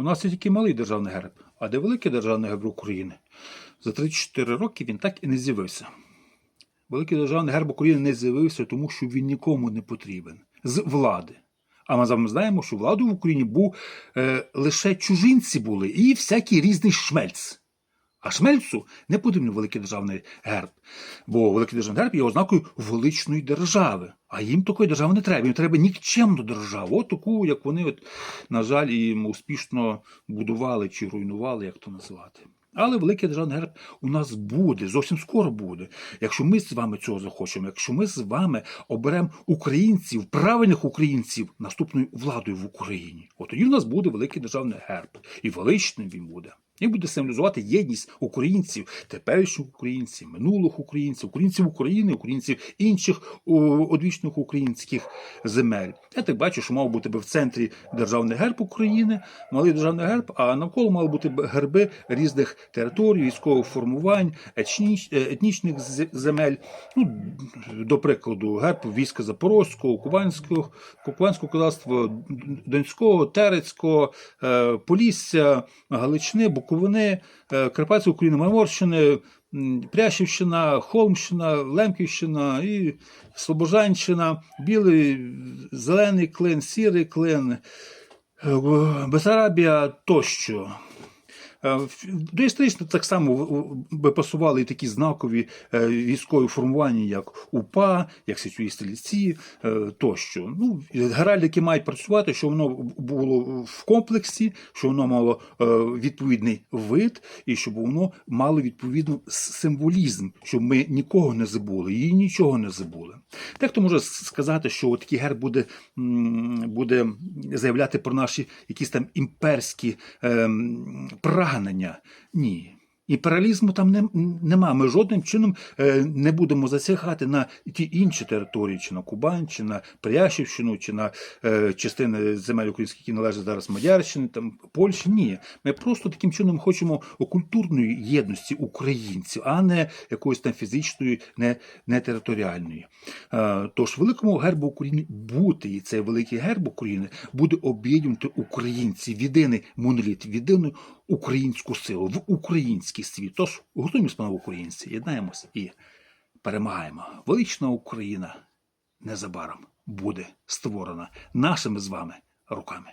У нас є тільки малий державний герб, а де великий державний герб України? За 34 роки він так і не з'явився. Великий державний герб України не з'явився, тому що він нікому не потрібен з влади. А ми з знаємо, що владу в Україні був е, лише чужинці були і всякий різний шмельц. А шмельцу не потрібен великий державний герб, бо великий державний герб є ознакою величної держави. А їм такої держави не треба. Їм треба нікчемну державу, от таку, як вони, от, на жаль, і успішно будували чи руйнували, як то називати. Але великий державний герб у нас буде, зовсім скоро буде. Якщо ми з вами цього захочемо, якщо ми з вами оберемо українців, правильних українців наступною владою в Україні, от тоді в нас буде великий державний герб. І величним він буде. І буде символізувати єдність українців, теперішніх українців, минулих українців, українців України, українців інших одвічних українських земель. Я так бачу, що мав бути би в центрі державний герб України, малий державний герб, а навколо мали бути герби різних територій, військових формувань, е, етнічних земель. Ну, до прикладу, герб війська Запорозького, Кубанського, Кубанського козацтва, Донського, Терецького, е, Полісся, Галичини, Буковини, е, Карпатська Україна, Майморщини, Прящівщина, Холмщина, Лемківщина і Слобожанщина, білий, зелений клин, сірий клин, е, Бесарабія тощо. Е, в- Доісторично так само би пасували і такі знакові е, військові формування, як УПА, як січові стрільці е, тощо. Ну, геральдики мають працювати, щоб воно було в комплексі, щоб воно мало е, відповідний вид, і щоб воно мало відповідний символізм, щоб ми нікого не забули і нічого не забули. Дехто може сказати, що такий герб буде, буде заявляти про наші якісь там імперські ем, прагнення. Ні. Імперіалізму там не, нема. Ми жодним чином е, не будемо засягати на ті інші території, чи на Кубань, чи на Прящівщину, чи на е, частини земель українських, які належать зараз Мадярщини, там Польщі. Ні. Ми просто таким чином хочемо культурної єдності українців, а не якоїсь там фізичної, не, не територіальної. Е, Тож великому гербу України бути, і цей великий герб України буде об'єднувати українців єдиний моноліт, єдину українську силу, в український світ. Тож готуємося, панове українці, єднаємося і перемагаємо. Велична Україна незабаром буде створена нашими з вами руками.